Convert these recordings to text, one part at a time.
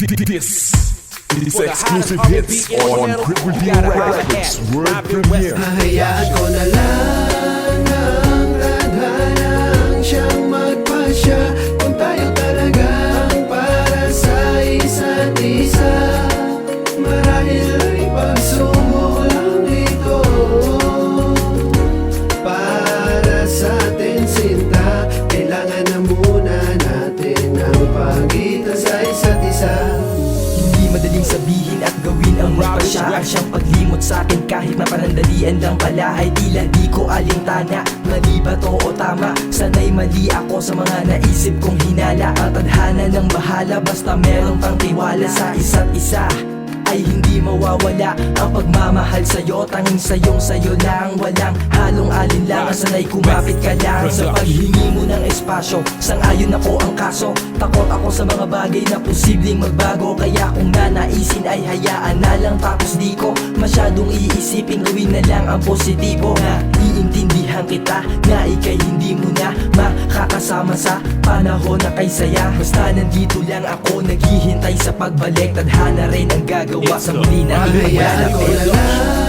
This is exclusive hits on Crip Review Records World Premiere. Ang siyang paglimot sa akin kahit na panandalian lang pala Ay tila di ko alintana. Mali ba to? O tama? Sana'y mali ako sa mga naisip kong hinala. Ang tadhana ng bahala basta meron pang tiwala sa isa't isa ay hindi mawawala Ang pagmamahal sa'yo. Tanging sa'yong sa'yo lang Walang halong alinlangan. Sana'y kumapit ka lang Sa paghingi mo ng espasyo. Sang-ayon ako ang kaso. Takot ako sa mga bagay na posibleng magbago. Kaya kung nanaisin ay hayaan na lang. Tapos di ko masyadong iisipin Gawin na lang ang positibo. Na iintindihan kita Na ikay hindi mo na makakasama sa panahon na kay saya. Basta nandito lang ako Naghihintay sa pagbalik. Tadhana rin ang gagawa sa muli na Hahayaan ko na ipaglalapit lang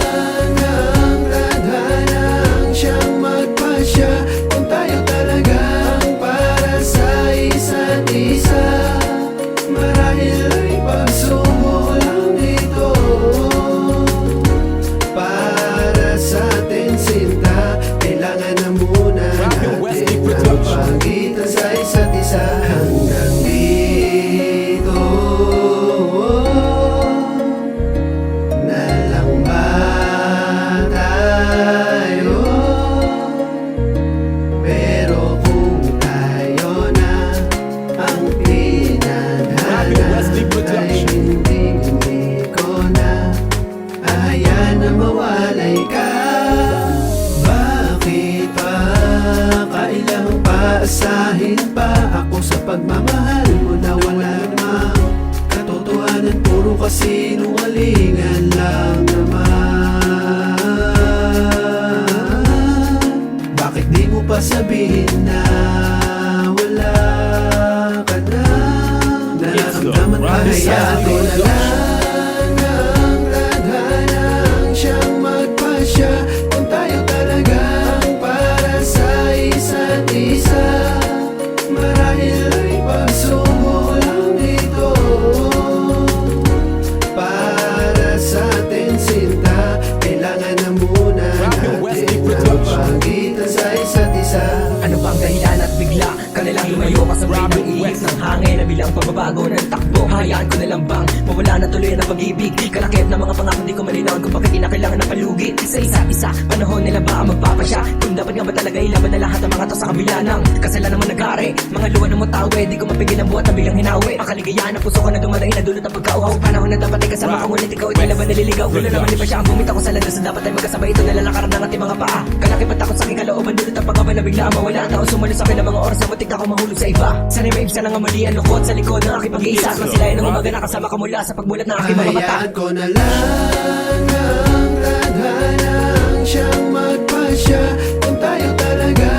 pa ako sa pagmamahal mo na wala namang Katotohanan puro kasinungalingan lang naman. Bakit di mo pa sabihin na wala ka na? Nararamdaman pa hayaan ko na lang bakit kinakailangan ng palugi. Sa isa't isa Panahon nila ba ang magpapasya? Kung dapat nga ba talaga ilaban na lahat ng mga to sa kabila ng Kasalanan mo nagari Mga luwan ng mutawe Di ko mapigil ang buhat na bilang hinawi Ang ng puso ko na dumadali na dulot ang pagkauhaw. Panahon na dapat ay kasama ka Ngunit ikaw ay tila ba naliligaw. Gulo naman di pa siya ang bumita ko sa landas. Na dapat ay magkasabay ito nalalakaran ng ating mga paa. Kalakip at takot sa aking kalooban Dulot ang pagkaba na bigla mawala. Ang tao sumalo sa akin ng mga oras na muntik ako mahulog sa iba. Sana'y may ibsa ng amali ang lukot sa likod ng aking pag-iisa. At masilayan ng umaga nakasama ka mula sa pagmulat ng aking mga mata. Hayaan ko na lang ang tadhanang siyang magpasya. Kung tayo talagang